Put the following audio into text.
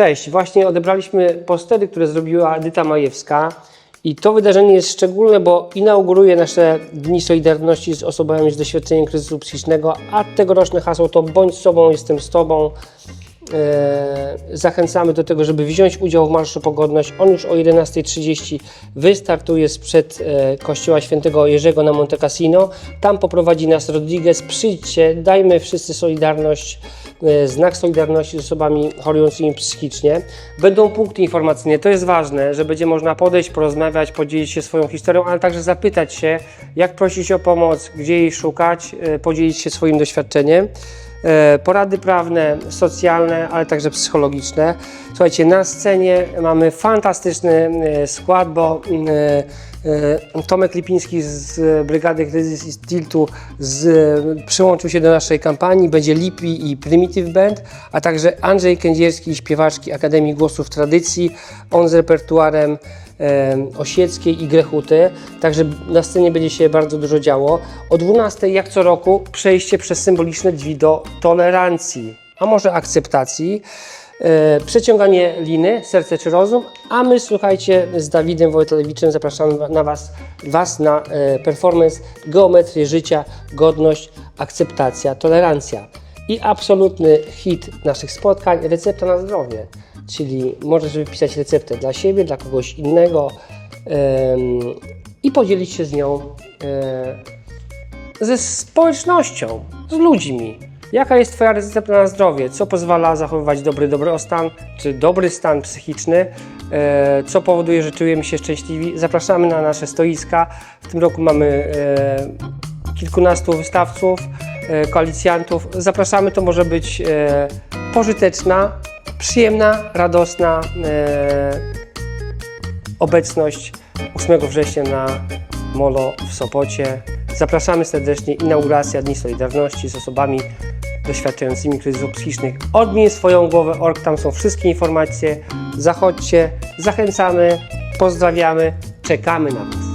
Cześć, właśnie odebraliśmy postery, które zrobiła Edyta Majewska. I to wydarzenie jest szczególne, bo inauguruje nasze Dni Solidarności z osobami z doświadczeniem kryzysu psychicznego, a tegoroczne hasło to Bądź sobą, jestem z Tobą. E, zachęcamy do tego, żeby wziąć udział w Marszu Pogodność. On już o 11.30 wystartuje sprzed e, kościoła świętego Jerzego na Monte Cassino. Tam poprowadzi nas Rodriguez. Przyjdźcie, dajmy wszyscy Solidarność, e, znak Solidarności z osobami chorującymi psychicznie. Będą punkty informacyjne, to jest ważne, że będzie można podejść, porozmawiać, podzielić się swoją historią, ale także zapytać się, jak prosić o pomoc, gdzie jej szukać, podzielić się swoim doświadczeniem. E, porady prawne, socjalne, ale także psychologiczne. Słuchajcie, na scenie mamy fantastyczny e, skład, bo e, e, Tomek Lipiński z Brygady Kryzys i Tiltu z, przyłączył się do naszej kampanii. Będzie Lipi i Primitive Band, a także Andrzej Kędzierski, śpiewaczki Akademii Głosów Tradycji. On z repertuarem Osieckiej i Grechuty. Także na scenie będzie się bardzo dużo działo. O 12 jak co roku przejście przez symboliczne drzwi do tolerancji, a może akceptacji. E, przeciąganie liny, serce czy rozum, a my słuchajcie z Dawidem Wojtalewiczem zapraszamy na was, was na e, performance Geometrię życia, godność, akceptacja, tolerancja. I absolutny hit naszych spotkań, recepta na zdrowie. Czyli możesz wypisać receptę dla siebie, dla kogoś innego i podzielić się z nią e, ze społecznością, z ludźmi. Jaka jest Twoja recepta na zdrowie? Co pozwala zachowywać dobry dobrostan, czy dobry stan psychiczny? E, co powoduje, że czujemy się szczęśliwi? Zapraszamy na nasze stoiska. W tym roku mamy e, kilkunastu wystawców, e, koalicjantów. Zapraszamy, to może być pożyteczna, przyjemna, radosna obecność 8 września na Molo w Sopocie. Zapraszamy serdecznie. Inauguracja Dni Solidarności z osobami doświadczającymi kryzysów psychicznych. Odmień swoją głowę org, tam są wszystkie informacje. Zachodźcie, zachęcamy, pozdrawiamy, czekamy na Was.